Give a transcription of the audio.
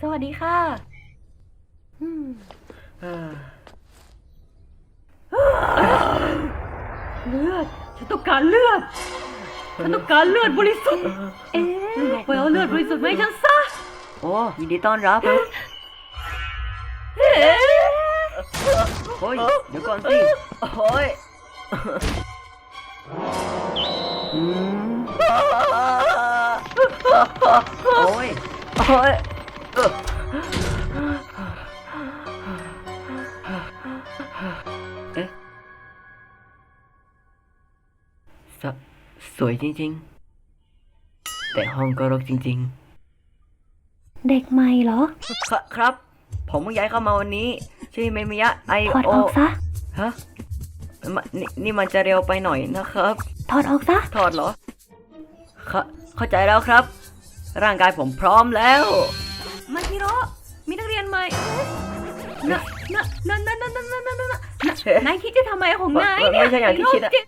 สวัสดีค่ะอืมอ่าเลือดฉันต้องการเลือดฉันต้องการเลือดบริสุทธิ์ เอ๊ะบอกไปเอาเลือดบริสุทธิ์มาให้ฉันซะ โอ้ยินดีต้อนรับเอ๊ะโอ้ยเดี๋ยวก่อนสิโอ้ยอืมโอ้ยโอ้ย เออเอ๊ะสสวยจริงๆ แต่ห้องก็รกจริงๆเด็กใหม่เหรอครับครับ ผมเพิ่งย้ายเข้ามาวันนี้ ชื่อเมมิยะไอถอดโอออกซะ ฮะมะนี่นี่มันจะเร็วไปหน่อยนะครับ ถอดออกซะ ถอดเหรอเข้าเข้าใจแล้วครับ ร่างกายผมพร้อมแล้ว มาฮิโร่มีนักเรียนใหม่นะนะนะนะนะนะนะนะนะนายคิดจะทำอะไรของนายเนี่ยไม่ใช่อย่างที่คิดอะไโรจิต